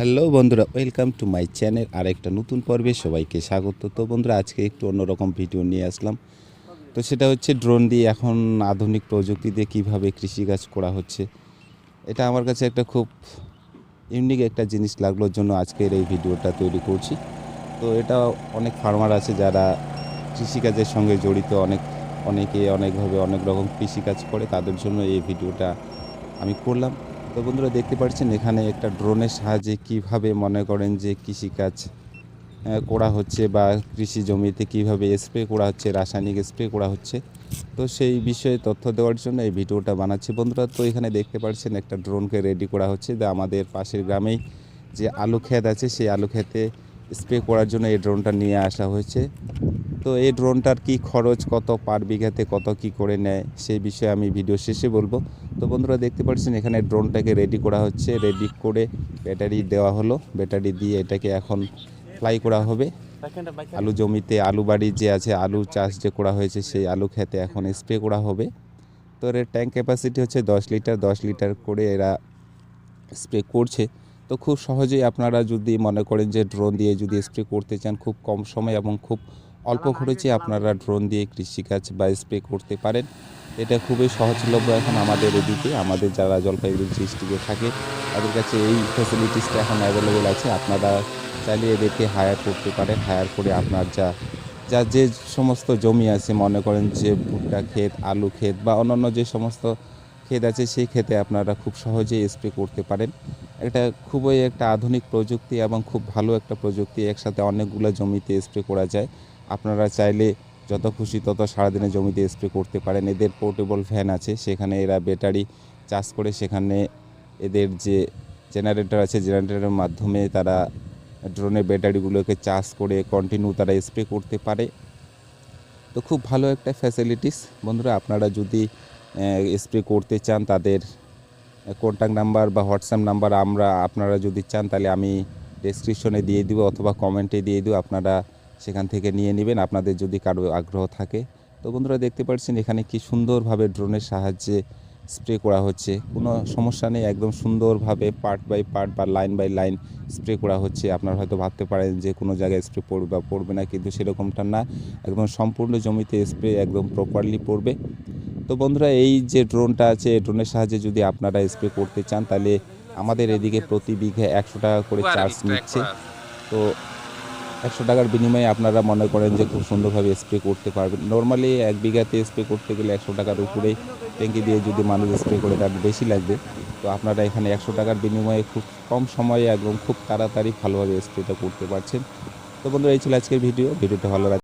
Hello বন্ধুরা, welcome to my channel আর একটা নতুন পর্বে সবাইকে স্বাগত। তো বন্ধুরা, আজকে একটু অন্যরকম ভিডিও নিয়ে আসলাম। তো সেটা হচ্ছে ড্রোন দিয়ে এখন আধুনিক প্রযুক্তি দিয়ে কীভাবে কৃষিকাজ করা হচ্ছে। এটা আমার কাছে একটা খুব ইউনিক একটা জিনিস লাগল জন্য আজকের এই ভিডিওটা তৈরি করছি। তো এটা অনেক ফার্মার আছে যারা কৃষিকাজের সঙ্গে জড়িত, অনেক, অনেকে অনেকভাবে অনেক রকম কৃষিকাজ করে, তাদের জন্য এই ভিডিওটা আমি করলাম। তো বন্ধুরা দেখতে পাচ্ছেন, এখানে একটা ড্রোনের সাহায্যে কীভাবে মনে করেন যে কৃষিকাজ করা হচ্ছে বা কৃষি জমিতে কীভাবে স্প্রে করা হচ্ছে, রাসায়নিক স্প্রে করা হচ্ছে। তো সেই বিষয়ে তথ্য দেওয়ার জন্য এই ভিডিওটা বানাচ্ছি বন্ধুরা। তো এখানে দেখতে পাচ্ছেন, একটা ড্রোনকে রেডি করা হচ্ছে। যা আমাদের পাশের গ্রামেই যে আলু ক্ষেত আছে, সেই আলু ক্ষেতে স্প্রে করার জন্য এই ড্রোনটা নিয়ে আসা হয়েছে। তো এই ড্রোনটার কি খরচ, কত পার বিঘাতে কত কি করে নেয়, সেই বিষয়ে আমি ভিডিও শেষে বলব। তো বন্ধুরা দেখতে পাচ্ছেন এখানে ড্রোনটাকে রেডি করা হচ্ছে রেডি করে ব্যাটারি দেওয়া হলো। ব্যাটারি দিয়ে এটাকে এখন ফ্লাই করা হবে। আলু জমিতে আলু বাড়ি যে আছে, আলু চাষ যে করা হয়েছে, সেই আলু খেতে এখন স্প্রে করা হবে। তো এর ট্যাঙ্ক ক্যাপাসিটি হচ্ছে দশ লিটার। দশ লিটার করে এরা স্প্রে করছে। তো খুব সহজেই আপনারা যদি মনে করেন যে ড্রোন দিয়ে যদি স্প্রে করতে চান খুব কম সময় এবং খুব অল্প খরচে আপনারা ড্রোন দিয়ে কৃষিকাজ বা স্প্রে করতে পারেন। এটা খুবই সহজলভ্য এখন আমাদের এদিকে আমাদের যারা জলপাইগুড়ি ডিস্ট্রিক্টে থাকে তাদের কাছে এই ফ্যাসিলিটিসটা এখন অ্যাভেলেবেল আছে। আপনারা চাইলে এদেরকে হায়ার করতে পারেন। হায়ার করে আপনার যা যা যে সমস্ত জমি আছে মনে করেন যে ভুট্টা ক্ষেত আলু ক্ষেত বা অন্যান্য যে সমস্ত ক্ষেত আছে, সেই ক্ষেতে আপনারা খুব সহজেই স্প্রে করতে পারেন। এটা খুবই একটা আধুনিক প্রযুক্তি এবং খুব ভালো একটা প্রযুক্তি, একসাথে অনেকগুলো জমিতে স্প্রে করা যায়। আপনারা চাইলে যত খুশি তত সারাদিনে জমিতে স্প্রে করতে পারেন। এদের পোর্টেবল ভ্যান আছে, সেখানে এরা ব্যাটারি চার্জ করে, সেখানে এদের যে জেনারেটর আছে জেনারেটরের মাধ্যমে তারা ড্রোনের ব্যাটারিগুলোকে চার্জ করে কন্টিনিউ তারা স্প্রে করতে পারে। তো খুব ভালো একটা ফ্যাসিলিটিস বন্ধুরা, আপনারা যদি স্প্রে করতে চান, তাদের কন্ট্যাক্ট নাম্বার বা হোয়াটসঅ্যাপ নাম্বার আমরা, আপনারা যদি চান, তাহলে আমি ডেসক্রিপশনে দিয়ে দিব অথবা কমেন্টে দিয়ে দিব, আপনারা সেখান থেকে নিয়ে নেবেন, আপনাদের যদি কারও আগ্রহ থাকে। তো বন্ধুরা, দেখতে পাচ্ছেন এখানে কি সুন্দরভাবে ড্রোনের সাহায্যে স্প্রে করা হচ্ছে। কোনো সমস্যা নেই, একদম সুন্দরভাবে পার্ট বাই পার্ট বা লাইন বাই লাইন স্প্রে করা হচ্ছে। আপনারা হয়তো ভাবতে পারেন যে কোনো জায়গায় স্প্রে পড়বে বা পড়বে না, কিন্তু সেরকমটা না। একদম সম্পূর্ণ জমিতে স্প্রে একদম প্রপারলি পড়বে। তো বন্ধুরা এই যে ড্রোনটা আছে এই ড্রোনের সাহায্যে যদি আপনারা স্প্রে করতে চান তাহলে আমাদের এদিকে প্রতি বিঘে একশো টাকা করে চার্জ নিচ্ছে। তো একশো টাকার বিনিময়ে আপনারা মনে করেন যে খুব সুন্দরভাবে স্প্রে করতে পারবেন। নর্মালি এক বিঘাতে স্প্রে করতে গেলে একশো টাকার উপরেই ট্যাঙ্কি দিয়ে যদি মানুষ স্প্রে করে তার বেশি লাগবে। তো আপনারা এখানে একশো টাকার বিনিময়ে খুব কম সময়ে একদম খুব তাড়াতাড়ি ভালোভাবে স্প্রেটা করতে পারছেন। তো বন্ধুরা এই ছিল আজকের ভিডিও। ভিডিওটা ভালো লাগে